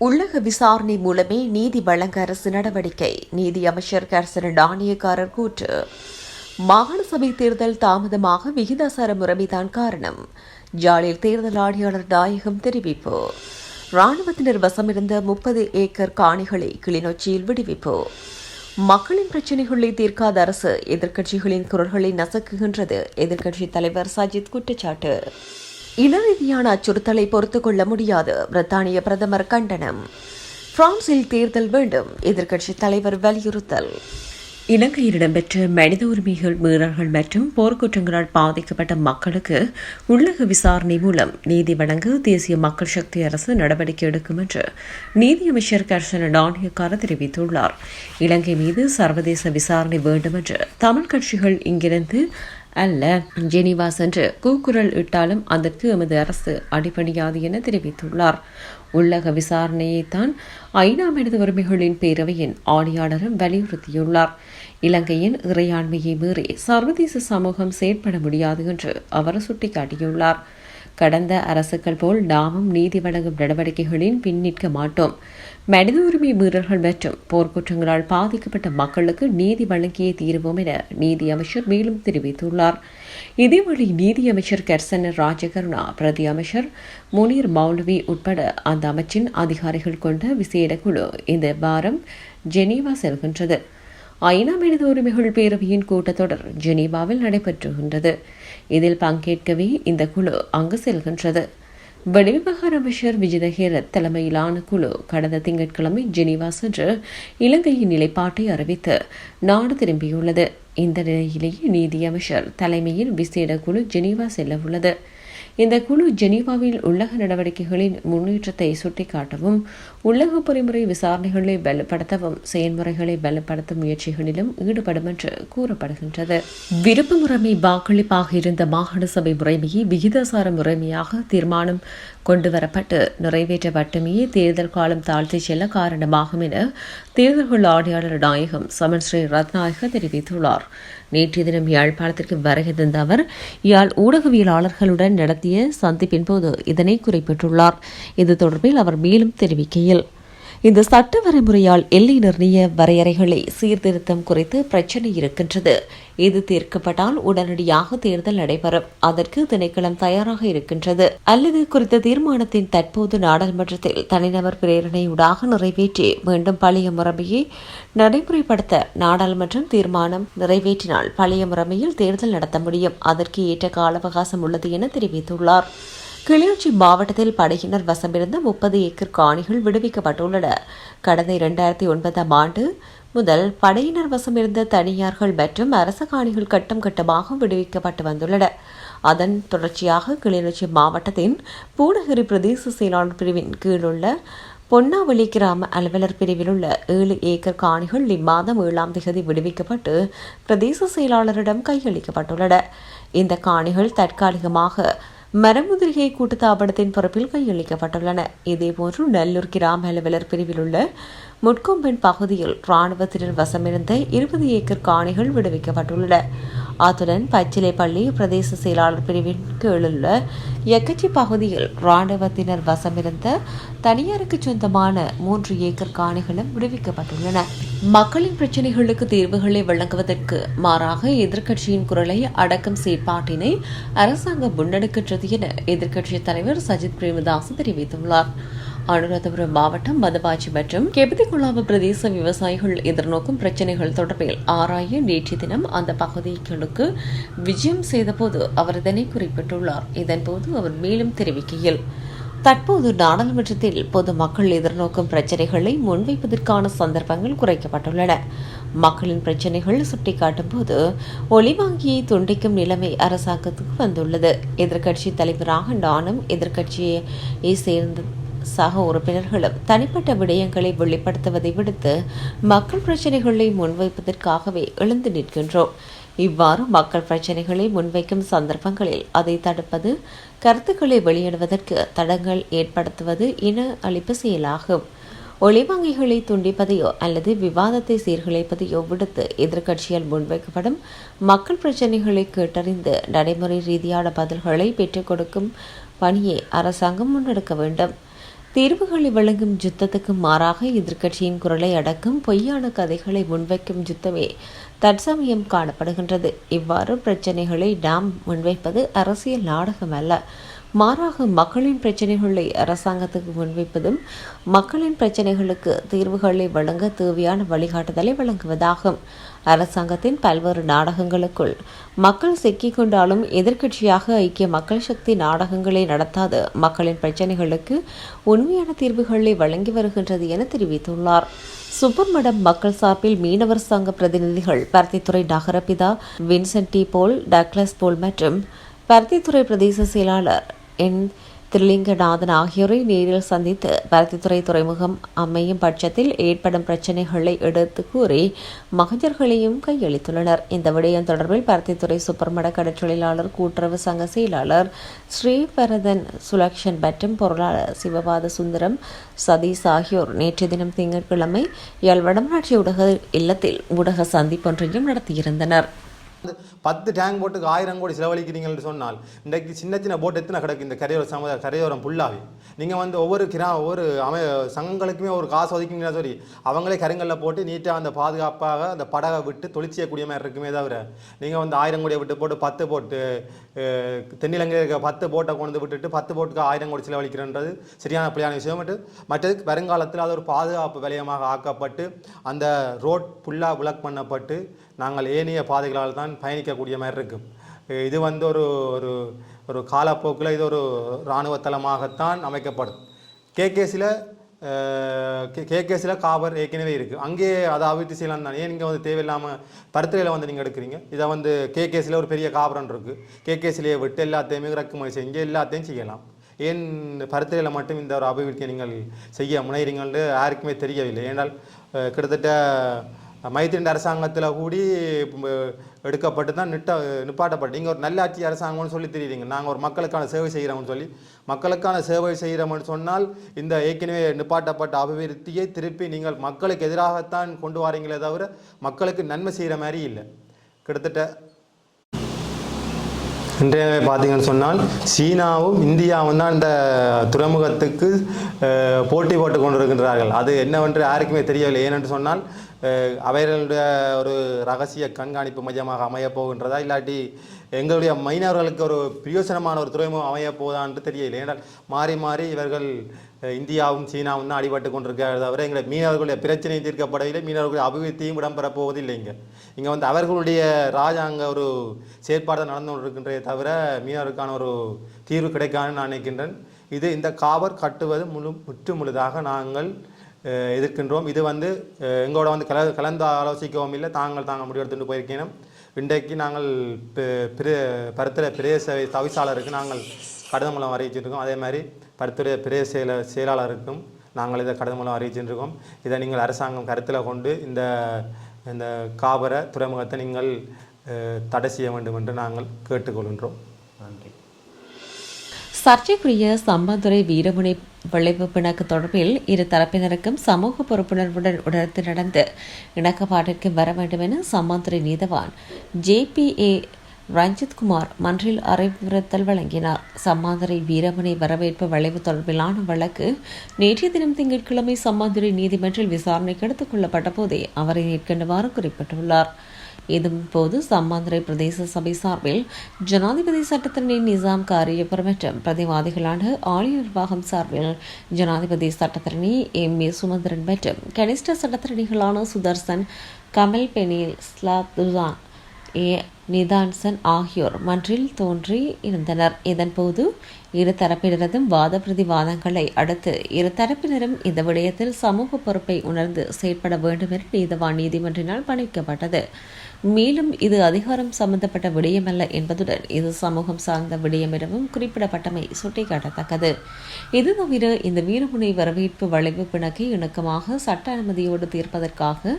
உள்ளக விசாரணை மூலமே நீதி வழங்க அரசு நடவடிக்கை. நீதி அமைச்சர் கரசன டானியக்காரர் கூற்று. மாகாண சபை தேர்தல் தாமதமாக விகிதாசார முறைமைதான் காரணம். ஜாலில் தேர்தல் ஆணையாளர் நாயகம் தெரிவிப்பு. ராணுவத்தினர் வசமிருந்த முப்பது ஏக்கர் காணிகளை கிளிநொச்சியில் விடுவிப்பு. மக்களின் பிரச்சினைகளை தீர்க்காத அரசு எதிர்க்கட்சிகளின் குரல்களை நசுக்குகின்றது. எதிர்க்கட்சித் தலைவர் சஜித் குற்றச்சாட்டு. இனரீதியான அச்சுறுத்தலை பொறுத்து கொள்ள முடியாது பிரித்தானிய பிரதமர் கண்டனம். பிரான்சில் தேர்தல் வேண்டும் எதிர்க்கட்சித் தலைவர் வலியுறுத்தல். இலங்கையில் இடம்பெற்ற மனித உரிமைகள் மீறல்கள் மற்றும் போர்க்குற்றங்களால் பாதிக்கப்பட்ட மக்களுக்கு உள்ளக விசாரணை மூலம் நீதி வழங்க தேசிய மக்கள் சக்தி அரசு நடவடிக்கை எடுக்கும் என்று நீதியமைச்சர் கர்ஷன நாணயக்கார தெரிவித்துள்ளார். இலங்கை மீது சர்வதேச விசாரணை வேண்டும் என்று தமிழ் கட்சிகள் இங்கிருந்து அல்ல ஜெனிவா சென்று கூக்குரல் இட்டாலும் அதற்கு எமது அரசு அடிபணியாது என தெரிவித்துள்ளார். உள்ளக விசாரணையைத்தான் ஐநா மனித உரிமைகளின் பேரவையின் ஆணையாளரும் வலியுறுத்தியுள்ளார். இலங்கையின் இறையாண்மையை மீறி சர்வதேச சமூகம் செயற்பட முடியாது என்று அவர் சுட்டிக்காட்டியுள்ளார். கடந்த அரசுகள் போல் நாமும் நீதி வழங்கும் நடவடிக்கைகளின் பின் நிற்க மாட்டோம். மனித உரிமை மீறல்கள் மற்றும் போர்க்குற்றங்களால் பாதிக்கப்பட்ட மக்களுக்கு நீதி வழங்கியே தீர்வோம் என நீதி அமைச்சர் மேலும் தெரிவித்துள்ளார். இதேவழி நீதி அமைச்சர் கர்சன ராஜகருணா பிரதி அமைச்சர் முனீர் மௌலவி உட்பட அந்த அமைச்சின் அதிகாரிகள் கொண்ட விசேட குழு இந்த வாரம் ஜெனீவா செல்கின்றது. ஐநா மனித உரிமைகள் பேரவையின் கூட்டத்தொடர் ஜெனீவாவில் நடைபெற்றுகின்றது. இதில் பங்கேற்கவே இந்த குழு அங்கு செல்கின்றது. வெளிவிவகார அமைச்சர் விஜயதஹேர தலைமையிலான குழு கடந்த திங்கட்கிழமை ஜெனீவா சென்று இலங்கையின் நிலைப்பாட்டை அறிவித்து நாடு திரும்பியுள்ளது. இந்த நிலையிலேயே நீதியமைச்சர் தலைமையில் விசேட குழு ஜெனீவா செல்ல உள்ளது இந்த குழு ஜெனீவாவில் உள்ளக நடவடிக்கைகளின் முன்னேற்றத்தை சுட்டிக்காட்டவும் உள்ளக பொறிமுறை விசாரணைகளை பலப்படுத்தவும் செயல்முறைகளை பலப்படுத்தும் முயற்சிகளிலும் ஈடுபடும் என்று கூறப்படுகின்றது. விருப்ப முறைமை வாக்களிப்பாக இருந்த மாகாண சபை முறைமையை விகிதாசார முறைமையாக தீர்மானம் கொண்டுவரப்பட்டு நிறைவேற்றப்பட்டுமே தேர்தல் காலம் தாழ்த்தி செல்ல காரணமாகும் என தேர்தல்கள் ஆணையாளர் நாயகம் சமன் ஸ்ரீ ரத்நாயக தெரிவித்துள்ளார். நேற்றைய தினம் யாழ்ப்பாணத்திற்கு வருகை தந்த அவர் யாழ் ஊடகவியலாளர்களுடன் நடத்திய சந்திப்பின் போது இதனை குறிப்பிட்டுள்ளார். இது தொடர்பில் அவர் மேலும் தெரிவிக்கையில் இந்த சட்ட வரைமுறையால் எல்லை நிர்ணய வரையறைகளை சீர்திருத்தம் குறித்து பிரச்சினை இருக்கின்றது. இது தீர்க்கப்பட்டால் உடனடியாக தேர்தல் நடைபெறும். அதற்கு திணைக்களம் தயாராக இருக்கின்றது. அல்லது குறித்த தீர்மானத்தின் தற்போது நாடாளுமன்றத்தில் தனிநபர் பிரேரணையூடாக நிறைவேற்றி மீண்டும் பழைய முறைமையை நடைமுறைப்படுத்த நாடாளுமன்றம் தீர்மானம் நிறைவேற்றினால் பழைய முறைமையில் தேர்தல் நடத்த முடியும். அதற்கு ஏற்ற கால அவகாசம் உள்ளது என தெரிவித்துள்ளார். கிளிநொச்சி மாவட்டத்தில் படையினர் வசமிருந்த முப்பது ஏக்கர் காணிகள் விடுவிக்கப்பட்டுள்ளன. கடந்த இரண்டாயிரத்தி ஒன்பதாம் ஆண்டு முதல் படையினர் வசமிருந்த தனியார்கள் மற்றும் அரச காணிகள் கட்டம் கட்டமாக விடுவிக்கப்பட்டு வந்துள்ளன. அதன் தொடர்ச்சியாக கிளிநொச்சி மாவட்டத்தின் பூனகிரி பிரதேச செயலாளர் பிரிவின் கீழுள்ள பொன்னாவளி கிராம அலுவலர் பிரிவில் உள்ள ஏழு ஏக்கர் காணிகள் இம்மாதம் ஏழாம் தேதி விடுவிக்கப்பட்டு பிரதேச செயலாளரிடம் கையளிக்கப்பட்டுள்ளன. இந்த காணிகள் தற்காலிகமாக மரமுதிரிகை கூட்டுத்தாபனத்தின் பொறுப்பில் கையளிக்கப்பட்டுள்ளன. இதேபோன்று நல்லூர் கிராம அலுவலர் பிரிவில் உள்ள முட்கொம்பன் பகுதியில் ராணுவத்தினர் வசமிருந்த இருபது ஏக்கர் காணிகள் விடுவிக்கப்பட்டுள்ளன. அத்துடன் பச்சிலைப்பள்ளி பிரதேச செயலாளர் பிரிவின் கீழுள்ள எக்கச்சி பகுதியில் இராணுவத்தினர் வசமிருந்த தனியாருக்கு சொந்தமான மூன்று ஏக்கர் காணிகளும் விடுவிக்கப்பட்டுள்ளன. மக்களின் பிரச்சினைகளுக்கு தீர்வுகளை வழங்குவதற்கு மாறாக எதிர்க்கட்சியின் குரலை அடக்கும் செயற்பாட்டினை அரசாங்கம் முன்னெடுக்கின்றது என எதிர்க்கட்சித் தலைவர் சஜித் பிரேமதாஸ் தெரிவித்துள்ளார். அனுராதபுரம் மாவட்டம் மதவாச்சி மற்றும் கெபதிகுளாவு பிரதேச விவசாயிகள் எதிர்நோக்கும் பிரச்சினைகள் தொடர்பில் ஆராய நேற்றைய தினம் அந்த பகுதிகளுக்கு விஜயம் செய்தபோது அவர் இதனை குறிப்பிட்டுள்ளார். இதன்போது அவர் மேலும் தெரிவிக்கையில் தற்போது நாடாளுமன்றத்தில் பொதுமக்கள் எதிர்நோக்கும் பிரச்சினைகளை முன்வைப்பதற்கான சந்தர்ப்பங்கள் குறைக்கப்பட்டுள்ளன. மக்களின் பிரச்சினைகள் சுட்டிக்காட்டும் போது ஒளிவாங்கியை துண்டிக்கும் நிலைமை அரசாங்கத்துக்கு வந்துள்ளது. எதிர்க்கட்சி தலைவராக நானும் எதிர்க்கட்சியை சேர்ந்த சக உறுப்பினர்களும் தனிப்பட்ட விடயங்களை வெளிப்படுத்துவதை விடுத்து மக்கள் பிரச்சினைகளை முன்வைப்பதற்காகவே எழுந்து நிற்கின்றோம். இவ்வாறு மக்கள் பிரச்சினைகளை முன்வைக்கும் சந்தர்ப்பங்களில் அதை தடுப்பது கருத்துக்களை வெளியிடுவதற்கு தடங்கள் ஏற்படுத்துவது இன அளிப்பு செயலாகும். ஒளிவங்கிகளை துண்டிப்பதையோ அல்லது விவாதத்தை சீர்குலைப்பதையோ விடுத்து எதிர்க்கட்சியால் முன்வைக்கப்படும் மக்கள் பிரச்சினைகளை கேட்டறிந்து நடைமுறை ரீதியான பதில்களை பெற்றுக் கொடுக்கும் பணியை அரசாங்கம் முன்னெடுக்க வேண்டும். தீர்வுகளை வழங்கும் யுத்தத்துக்கு மாறாக எதிர்க்கட்சியின் குரலை அடக்கும் பொய்யான கதைகளை முன்வைக்கும் யுத்தமே தற்சமயம் காணப்படுகின்றது. இவ்வாறு பிரச்சனைகளை நாம் முன்வைப்பது அரசியல் நாடகம் அல்ல. மாறாக மக்களின் பிரச்சனைகளை அரசாங்கத்துக்கு முன்வைப்பதும் மக்களின் பிரச்சனைகளுக்கு தீர்வுகளை வழங்க தேவையான வழிகாட்டுதலை வழங்குவதாகும். அரசாங்கத்தின் பல்வேறு நாடகங்களுக்குள். மக்கள் சிக்கிக்கொண்டாலும் எதிர்க்கட்சியாக ஐக்கிய மக்கள் சக்தி நாடகங்களை நடத்தாது. மக்களின் பிரச்சனைகளுக்கு உண்மையான தீர்வுகளை வழங்கி வருகின்றது என தெரிவித்துள்ளார். சுப்பர்மடம் மக்கள் சார்பில் மீனவர் சங்க பிரதிநிதிகள் Paruthithurai நகரபிதா Vincent de Paul Douglas Paul மற்றும் பருத்தித்துறை பிரதேச செயலாளர் என். திருலிங்கநாதன் ஆகியோரை நேரில் சந்தித்து பருத்தித்துறை துறைமுகம் அமையும் பட்சத்தில் ஏற்படும் பிரச்சினைகளை எடுத்து கூறி மகஜர்களையும் கையளித்துள்ளனர். இந்த விடயம் தொடர்பில் பருத்தித்துறை சுப்பர்மட கடற்றொழிலாளர் கூட்டுறவு சங்க செயலாளர் ஸ்ரீபரதன் சுலக்ஷன் மற்றும் பொருளாளர் சிவபாத சுந்தரம் சதீஷ் ஆகியோர் நேற்று தினம் திங்கட்கிழமை யாழ் வடமராட்சி ஊடக இல்லத்தில் ஊடக சந்திப்பொன்றையும் நடத்தியிருந்தனர். பத்து டேங்க் போட்டுக்கு ஆயிரம் கோடி செலவழிக்கிறீங்கன்னு சொன்னால் இன்றைக்கு சின்ன சின்ன போட் எத்தனை கிடக்கு? இந்த கரையோர சமுதாய கரையோரம் ஃபுல்லாகவே நீங்கள் வந்து ஒவ்வொரு கிரா ஒவ்வொரு அமை சங்கங்களுக்குமே ஒரு காசு ஒதுக்கிங்கன்னா சரி அவங்களே கருங்கல்ல போட்டு நீட்டாக அந்த பாதுகாப்பாக அந்த படகை விட்டு தொழில் செய்யக்கூடிய மாதிரி இருக்குமே தவிர நீங்கள் வந்து ஆயிரம் கோடியை விட்டு போட்டு பத்து போட்டு தென்னிலங்கையில் இருக்க பத்து போட்டை கொண்டு வந்து விட்டுட்டு பத்து போட்டுக்கு ஆயிரம் கோடி செலவழிக்கிறன்றது சரியான பிள்ளையான விஷயம். மட்டும் மற்றது வருங்காலத்தில் அது ஒரு பாதுகாப்பு வலயமாக ஆக்கப்பட்டு அந்த ரோட் ஃபுல்லாக விளக் பண்ணப்பட்டு நாங்கள் ஏனைய பாதைகளால் தான் பயணிக்கக்கூடிய மாதிரி இருக்கும். இது வந்து ஒரு ஒரு ஒரு காலப்போக்கில் இது ஒரு இராணுவ தளமாகத்தான் அமைக்கப்படும். கேகேசியில் கேகேசியில் காபர் ஏற்கனவே இருக்குது அங்கேயே அதை அபிவிருத்தி செய்யலாம் தான் ஏன் இங்கே வந்து தேவையில்லாமல் பருத்திரையில் வந்து நீங்கள் எடுக்கிறீங்க? இதை வந்து கேகேசியில் ஒரு பெரிய காபரன் இருக்குது கேகேசிலேயே விட்டு எல்லாத்தையுமே இறக்குமதி செஞ்சு இங்கே எல்லாத்தையும் செய்யலாம். ஏன் பருத்திரையில் மட்டும் இந்த ஒரு அபிவிருத்தியை நீங்கள் செய்ய முனைகிறீங்கன்னு யாருக்குமே தெரியவில்லை. ஏனால் கிட்டத்தட்ட மைத்திரண்ட அரசாங்கத்தில் கூடி எடுக்கப்பட்டு தான் நிட்ட நிப்பாட்டப்பட்டு நீங்கள் ஒரு நல்லாட்சி அரசாங்கம்னு சொல்லி தெரியுறீங்க. நாங்கள் ஒரு மக்களுக்கான சேவை செய்கிறோம்னு சொல்லி. மக்களுக்கான சேவை செய்கிறோம்னு சொன்னால் இந்த ஏற்கனவே நிப்பாட்டப்பட்ட அபிவிருத்தியை திருப்பி நீங்கள் மக்களுக்கு எதிராகத்தான் கொண்டு வரீங்களே தவிர மக்களுக்கு நன்மை செய்கிற மாதிரி இல்லை. கிட்டத்தட்ட இன்றைய பார்த்தீங்கன்னு சொன்னால் சீனாவும் இந்தியாவும் தான் இந்த துறைமுகத்துக்கு போட்டி போட்டு கொண்டிருக்கின்றார்கள். அது என்னவென்று யாருக்குமே தெரியவில்லை. ஏனென்று சொன்னால் அவைகளுடைய ஒரு ரகசிய கண்காணிப்பு மையமாக அமையப் போகின்றதா? இல்லாட்டி எங்களுடைய மைனவர்களுக்கு ஒரு பிரயோசனமான ஒரு துறைமுகம் அமையப் என்று தெரியவில்லை. ஏனென்றால் மாறி மாறி இவர்கள் இந்தியாவும் சீனாவும் தான் அடிபட்டு கொண்டிருக்கிறது தவிர எங்களை மீனவர்களுடைய பிரச்சனை தீர்க்கப்படவில்லை. மீனவர்களுடைய அபிவிருத்தியும் இடம்பெறப் போவதில்லை இங்கே. இங்கே வந்து அவர்களுடைய ராஜாங்க ஒரு செயற்பாடு நடந்து கொண்டிருக்கின்றதே தவிர மீனவருக்கான ஒரு தீர்வு கிடைக்காதுன்னு நான் நினைக்கின்றேன். இது இந்த காவர் கட்டுவது முழு முற்று முழுதாக நாங்கள் எதிர்க்கின்றோம். இது வந்து எங்களோட வந்து கல கலந்து ஆலோசிக்கவும் இல்லை. தாங்கள் தாங்கள் முடிவெடுத்துட்டு போயிருக்கணும் இன்றைக்கு நாங்கள் பிர பருத்திர பிரதேச தவிசாளருக்கு நாங்கள் கடிதம் மூலம் அறிவிச்சிருக்கோம் அதே மாதிரி பருத்திர பிரதேச செயல செயலாளருக்கும் நாங்கள் இதை கடிதம் மூலம் அறிவிச்சிருக்கோம் இதை நீங்கள் அரசாங்கம் கருத்தில் கொண்டு இந்த இந்த காபர துறைமுகத்தை நீங்கள் தடை செய்ய வேண்டும் என்று நாங்கள் கேட்டுக்கொள்கின்றோம். நன்றி. சர்ச்சைக்குரிய சம்பாதுரை வீரமுனை விளைவு பிணக்கு தொடர்பில் இரு தரப்பினருக்கும் சமூக பொறுப்புணர்வுடன் உணர்ந்து நடந்து இணக்கப்பாட்டிற்கு வர வேண்டும் என சம்மாந்துறை நீதவான். ஜே பி ஏ ரஞ்சித்குமார் மன்றில் அறிவுறுத்தல் வழங்கினார். சம்மாந்தரை வீரமணி வரவேற்பு வளைவு தொடர்பிலான வழக்கு நேற்றைய தினம் திங்கட்கிழமை சம்மாந்துரை நீதிமன்றில் விசாரணைக்கு எடுத்துக் கொள்ளப்பட்ட போதே அவரை மேற்கண்டவாறு குறிப்பிட்டுள்ளார். இதன் போது சம்மாந்துறை பிரதேச சபை சார்பில் ஜனாதிபதி சட்டத்தரணி நிசாம் காரியபுரம் மற்றும் பிரதிவாதிகளான ஆலய நிர்வாகம் சார்பில் ஜனாதிபதி சட்டத்தரணி எம். ஏ. சுமந்திரன் மற்றும் கனிஷ்ட சட்டத்தரணிகளான சுதர்சன் கமல் பெனில் ஸ்லாதுதான் ஏ. நிதான்சன் ஆகியோர் மன்றில் தோன்றி இருந்தனர். இதன்போது இரு தரப்பினரதும் வாத பிரதிவாதங்களை அடுத்து இரு தரப்பினரும் இந்த விடயத்தில் சமூக பொறுப்பை உணர்ந்து செயற்பட வேண்டும் என நீதவான் நீதிமன்றினால் பணிக்கப்பட்டது மேலும் இது அதிகாரம் சம்பந்தப்பட்ட விடயமல்ல என்பதுடன் இது சமூகம் சார்ந்த விடயம் எனவும் குறிப்பிடப்பட்டமை சுட்டிக்காட்டத்தக்கது. இது தவிர இந்த வீரமுனை வரவேற்பு வளைவு பிணக்கை இணக்கமாக சட்ட அனுமதியோடு தீர்ப்பதற்காக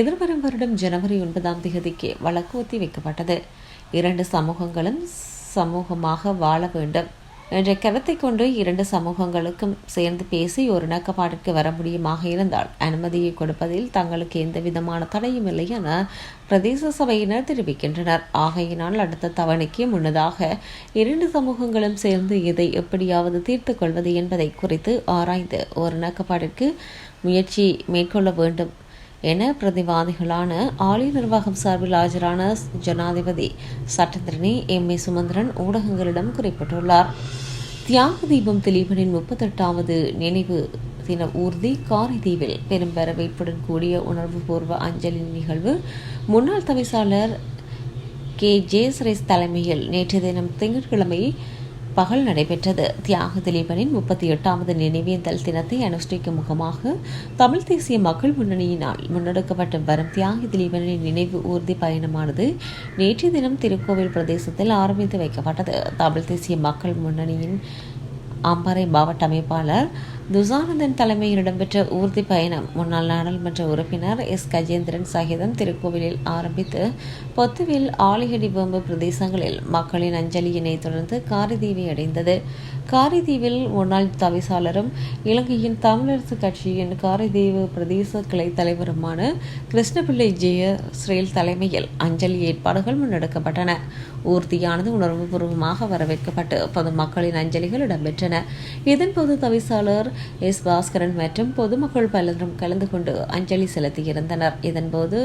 எதிர்வரும் வருடம் ஜனவரி ஒன்பதாம் தேதிக்கு வழக்கு ஒத்தி வைக்கப்பட்டது இரண்டு சமூகங்களும் சமூகமாக வாழ வேண்டும். என்ற கருத்தை கொண்டு இரண்டு சமூகங்களுக்கும் சேர்ந்து பேசி ஒரு இணக்கப்பாட்டிற்கு வர முடியுமாக இருந்தால் அனுமதியை கொடுப்பதில் தங்களுக்கு எந்த விதமான தடையும் இல்லை என பிரதேச சபையினர் தெரிவிக்கின்றனர். ஆகையினால் அடுத்த தவணைக்கு முன்னதாக இரண்டு சமூகங்களும் சேர்ந்து இதை எப்படியாவது தீர்த்து கொள்வது என்பதை குறித்து ஆராய்ந்து ஒரு இணக்கப்பாட்டிற்கு முயற்சி மேற்கொள்ள வேண்டும். என பிரதிவாதிகளான ஆலய நிர்வாகம் சார்பில் ஆஜரான ஜனாதிபதி சட்டத்திரணி எம். ஏ. சுமந்திரன் ஊடகங்களிடம் குறிப்பிட்டுள்ளார். தியாக தீபம் திலீபனின் முப்பத்தெட்டாவது நினைவு தின ஊர்தி காரைதீவில் பெரும் வரவேற்புடன் கூடிய உணர்வுபூர்வ அஞ்சலி நிகழ்வு முன்னாள் தவிசாளர் கே. ஜே சுரேஷ் தலைமையில் நேற்று தினம் திங்கட்கிழமை பகல் நடைபெற்றது. தியாக திலீபனின் முப்பத்தி எட்டாவது நினைவேந்தல் தினத்தை அனுஷ்டிக்கும் முகமாக தமிழ் தேசிய மக்கள் முன்னணியினால் முன்னெடுக்கப்பட்டு வரும் தியாக திலீபனின் நினைவு ஊர்தி பயணமானது நேற்றைய தினம் திருக்கோவில் பிரதேசத்தில் ஆரம்பித்து வைக்கப்பட்டது. தமிழ் தேசிய மக்கள் முன்னணியின் அம்பாறை மாவட்ட அமைப்பாளர் துசானந்தன் தலைமையில் இடம்பெற்ற ஊர்தி பயணம் முன்னாள் நாடாளுமன்ற உறுப்பினர் எஸ். கஜேந்திரன் சகிதம் திருக்கோவிலில் ஆரம்பித்து பொத்துவில் ஆலியடி பொம்பு பிரதேசங்களில் மக்களின் அஞ்சலியினை தொடர்ந்து காரிதீவை அடைந்தது. காரிதீவில் முன்னாள் தவிசாளரும் இலங்கையின் தமிழரசு கட்சியின் காரிதீவு பிரதேச கிளை தலைவருமான கிருஷ்ணபிள்ளை ஜெய ஸ்ரேல் தலைமையில் அஞ்சலி ஏற்பாடுகள் முன்னெடுக்கப்பட்டன. ஊர்தியானது உணர்வுபூர்வமாக வரவேற்கப்பட்டு பொதுமக்களின் அஞ்சலிகள் இடம்பெற்றன. இதன்போது தவிசாளர் எஸ் பாஸ்கரன் மற்றும் பொதுமக்கள் பலரும் கலந்து கொண்டு அஞ்சலி செலுத்தியிருந்தனர் இதன்போது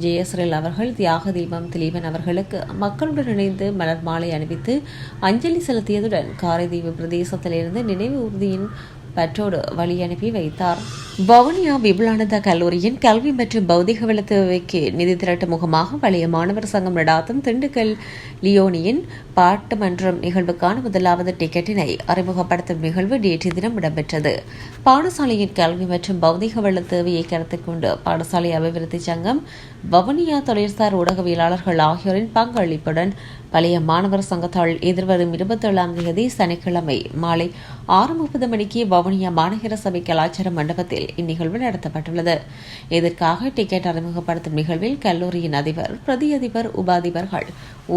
ஜெயஸ்ரேல் அவர்கள் தியாக தீபம் திலீபன் அவர்களுக்கு மக்களுடன் இணைந்து மலர் மாலை அணிவித்து அஞ்சலி செலுத்தியதுடன் காரைதீவு பிரதேசத்திலிருந்து நினைவு ஊர்தியின் பற்றோடு வழி அனுப்பி வைத்தார். வவுனியா விபுலானந்தா கல்லூரியின் கல்வி மற்றும் பௌதிக தேவைக்கு நிதி திரட்டு முகமாக வலிய மாணவர் சங்கம் நடாத்தும் திண்டுக்கல் லியோனியின் பாட்டு மன்றம் நிகழ்வுக்கான முதலாவது டிக்கெட்டினை அறிமுகப்படுத்தும் நிகழ்வு நேற்று தினம் இடம்பெற்றது. பாடசாலையின் கல்வி மற்றும் பௌதிக வள தேவையை கருத்தில் கொண்டு பாடசாலை அபிவிருத்தி சங்கம் வவுனியா தொழிற்சார் ஊடகவியலாளர்கள் ஆகியோரின் பங்களிப்புடன் பழைய மாணவர் சங்கத்தால் எதிர்வரும் இருபத்தேழாம் தேதி சனிக்கிழமை மாலை ஆறு முப்பது மணிக்கு வவுனியா மாநகர சபை கலாச்சார மண்டபத்தில் இந்நிகழ்வு நடத்தப்பட்டுள்ளது. இதற்காக டிக்கெட் அறிமுகப்படுத்தும் நிகழ்வில் கல்லூரியின் அதிபர் பிரதி அதிபர் உபாதிபர்கள்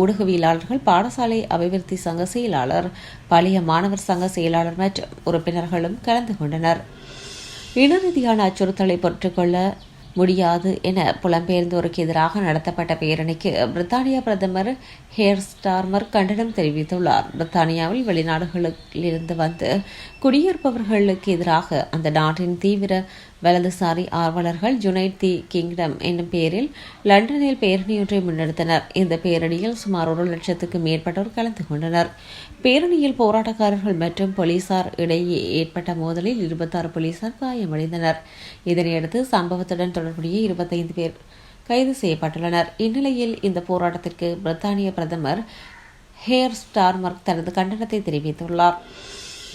ஊடகவியலாளர்கள் பாடசாலை அபிவிருத்தி சங்க செயலாளர் பழைய மாணவர் சங்க செயலாளர் மற்றும் உறுப்பினர்களும் கலந்து கொண்டனர். இனரீதியான அச்சுறுத்தலை பொற்றுக்கொள்ள முடியாது என புலம்பெயர்ந்தோருக்கு எதிராக நடத்தப்பட்ட பேரணிக்கு பிரித்தானிய பிரதமர் ஹேர் ஸ்டார்மர் கண்டனம் தெரிவித்துள்ளார். பிரித்தானியாவில் வெளிநாடுகளிலிருந்து வந்து குடியிருப்பவர்களுக்கு எதிராக அந்த நாட்டின் தீவிர வலதுசாரி ஆர்வலர்கள் ஜுனைட் தி கிங்டம் என்னும் பெயரில் லண்டனில் பேரணியொன்றை முன்னெடுத்தனர். இந்த பேரணியில் சுமார் ஒரு லட்சத்துக்கு மேற்பட்டோர் கலந்து கொண்டனர். பேரணியில் போராட்டக்காரர்கள் மற்றும் போலீசார் இடையே ஏற்பட்ட மோதலில் இருபத்தாறு போலீசார் காயமடைந்தனர். இதனையடுத்து சம்பவத்துடன் தொடர்புடைய இருபத்தைந்து பேர் கைது செய்யப்பட்டுள்ளனர். இந்நிலையில் இந்த போராட்டத்திற்கு பிரித்தானிய பிரதமர் ஹேர் ஸ்டார்மர்க் தனது கண்டனத்தை தெரிவித்துள்ளார்.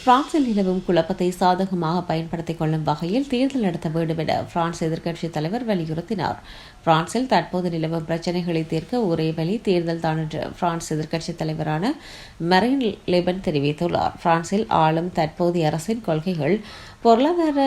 பிரான்சில் நிலவும் குழப்பத்தை சாதகமாக பயன்படுத்திக் கொள்ளும் வகையில் தேர்தல் நடத்த வேண்டும் என பிரான்ஸ் எதிர்க்கட்சித் தலைவர் வலியுறுத்தினார். பிரான்சில் தற்போது நிலவும் பிரச்சினைகளை தீர்க்க ஒரே வழி தேர்தல் தான் என்று பிரான்ஸ் எதிர்க்கட்சித் தலைவரான மரீன் லெபன் தெரிவித்துள்ளார். பிரான்சில் ஆளும் தற்போதைய அரசின் கொள்கைகள் பொருளாதார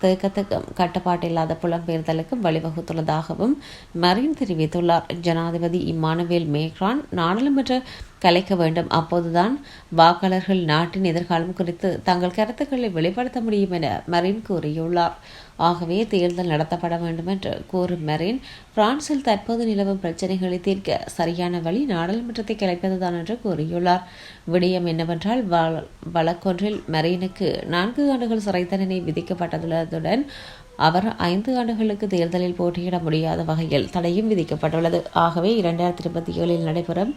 தேக்கத்துக்கும் கட்டுப்பாட்டில்லாத புலம்பெயர்தலுக்கும் வழிவகுத்துள்ளதாகவும் மரின் தெரிவித்துள்ளார். ஜனாதிபதி இம்மானுவேல் மேக்ரான் நாடாளுமன்ற கலைக்க வேண்டும். அப்போதுதான் வாக்காளர்கள் நாட்டின் எதிர்காலம் குறித்து தங்கள் கருத்துக்களை வெளிப்படுத்த முடியும் என மரின் கூறியுள்ளார். ஆகவே தேர்தல் நடத்தப்பட வேண்டும் என்று கூறும் மெரின் பிரான்சில் தற்போது நிலவும் பிரச்சனைகளை தீர்க்க சரியான வழி நாடாளுமன்றத்தை கலைப்பதுதான் என்று கூறியுள்ளார். விடயம் என்னவென்றால் வழக்கொன்றில் மெரீனுக்கு நான்கு ஆண்டுகள் சிறை தண்டனை விதிக்கப்பட்டுள்ளதுடன் அவர் ஐந்து ஆண்டுகளுக்கு தேர்தலில் போட்டியிட முடியாத வகையில் தடையும் விதிக்கப்பட்டுள்ளது. ஆகவே இரண்டாயிரத்தி இருபத்தி ஏழில் நடைபெறும்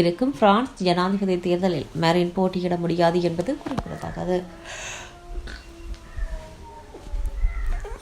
இருக்கும் பிரான்ஸ் ஜனாதிபதி தேர்தலில் மெரின் போட்டியிட முடியாது என்பது குறிப்பிடத்தக்கது.